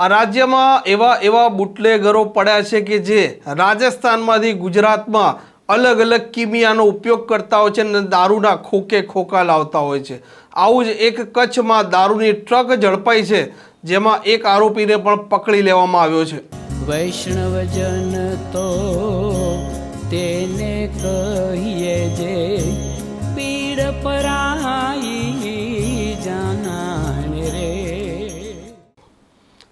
આ રાજ્યમાં એવા એવા બુટલેગરો પડ્યા છે કે જે રાજસ્થાનમાંથી ગુજરાતમાં અલગ અલગ કિમિયાનો ઉપયોગ કરતા હોય છે અને દારૂના ખોકે ખોકા લાવતા હોય છે. આવું જ એક કચ્છમાં દારૂની ટ્રક ઝડપાઈ છે, જેમાં એક આરોપીને પણ પકડી લેવામાં આવ્યો છે. વૈષ્ણવજન તો તેને કહીએ જે પીડ પરાઈ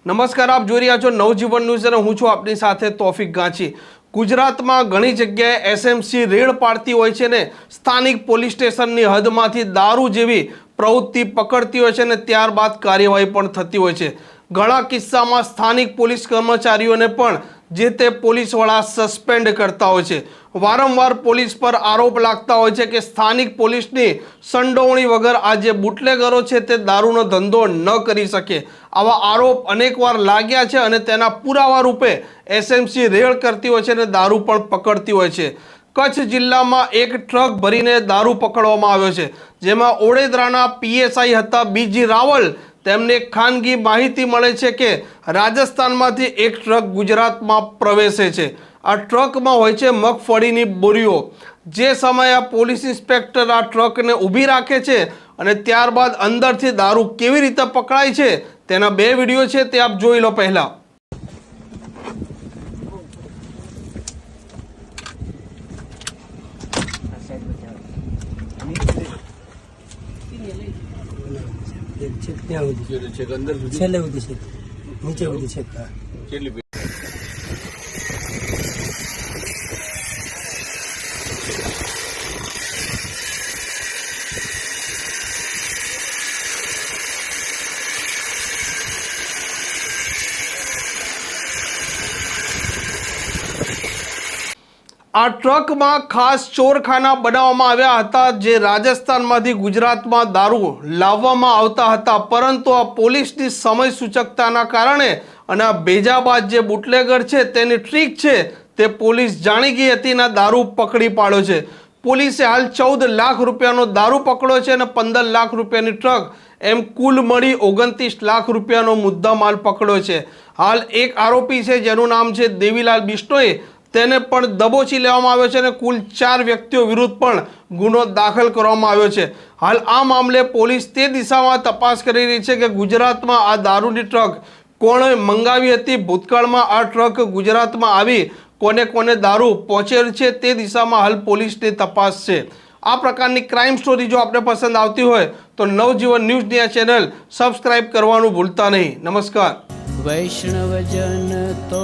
નમસ્કાર, આપ જોઈ રહ્યા છો નવજીવન ન્યૂઝ અને હું છું આપની સાથે તોફિક ગાંચી. ગુજરાતમાં ઘણી જગ્યાએ એસએમસી રેડ પાડતી હોય છે ને સ્થાનિક પોલીસ સ્ટેશનની હદમાંથી દારૂ જેવી પ્રવૃત્તિ પકડતી હોય છે ને ત્યારબાદ કાર્યવાહી પણ થતી હોય છે. ઘણા કિસ્સામાં સ્થાનિક પોલીસ કર્મચારીઓને પણ જે તે પોલીસવાળા સસ્પેન્ડ કરતા હોય છે. વારંવાર પોલીસ પર આરોપ લાગતા હોય છે કે સ્થાનિક પોલીસની સંડોવણી વગર આ જે બુટલેગરો છે તે દારૂનો ધંધો ન કરી શકે. આવા આરોપ અનેકવાર લાગ્યા છે અને તેના પુરાવા રૂપે એસએમસી રેડ કરતી હોય છે અને દારૂ પણ પકડતી હોય છે. કચ્છ જિલ્લામાં એક ટ્રક ભરીને દારૂ પકડવામાં આવ્યો છે. જેમાં ઓડેદરાના પીએસઆઈ હતા બીજી રાવલ તેમને ખાનગી માહિતી મળે છે કે રાજસ્થાનમાંથી એક ટ્રક ગુજરાતમાં પ્રવેશે છે. આ ટ્રકમાં હોય છે મગફળીની બોરીઓ. જે સમયે આ પોલીસ ઇન્સ્પેક્ટર આ ટ્રકને ઊભી રાખે છે અને ત્યારબાદ અંદરથી દારૂ કેવી રીતે પકડાય છે તેના બે વીડિયો છે તે આપ જોઈ લો પહેલા. છેક ત્યાં સુધી. છેલ્લે સુધી છે. નીચે સુધી છેક હા. આ ટ્રકમાં ખાસ ચોરખાના બનાવવામાં આવ્યા હતા જે રાજસ્થાનમાંથી ગુજરાતમાં દારૂ લાવવામાં આવતા હતા. પરંતુ આ પોલીસની સમય સૂચકતાના કારણે અને આ ભેજાબાદ જે બુટલેગર છે તેની ટ્રીક છે તે પોલીસ જાણી ગઈ હતી અને દારૂ પકડી પાડ્યો છે. પોલીસે હાલ ચૌદ લાખ રૂપિયાનો દારૂ પકડ્યો છે અને પંદર લાખ રૂપિયાની ટ્રક એમ કુલ મળી ઓગણત્રીસ લાખ રૂપિયાનો મુદ્દામાલ પકડ્યો છે. હાલ એક આરોપી છે જેનું નામ છે દેવીલાલ બિશ્નોઈ. તેને પણ દબોચી લેવામાં આવ્યો છે અને કુલ ચાર વ્યક્તિઓ વિરુદ્ધ પણ ગુનો દાખલ કરવામાં આવ્યો છે. હાલ આ મામલે પોલીસ તે દિશામાં તપાસ કરી રહી છે કે ગુજરાતમાં આ દારૂની ટ્રક કોણે મંગાવી હતી. ભૂતકાળમાં આ ટ્રક ગુજરાતમાં આવી કોને કોને દારૂ પહોંચેલ છે તે દિશામાં હાલ પોલીસની તપાસ છે. આ પ્રકારની ક્રાઇમ સ્ટોરી જો આપને પસંદ આવતી હોય તો નવજીવન ન્યૂઝની આ ચેનલ સબસ્ક્રાઇબ કરવાનું ભૂલતા નહીં. નમસ્કાર. વૈષ્ણવજન તો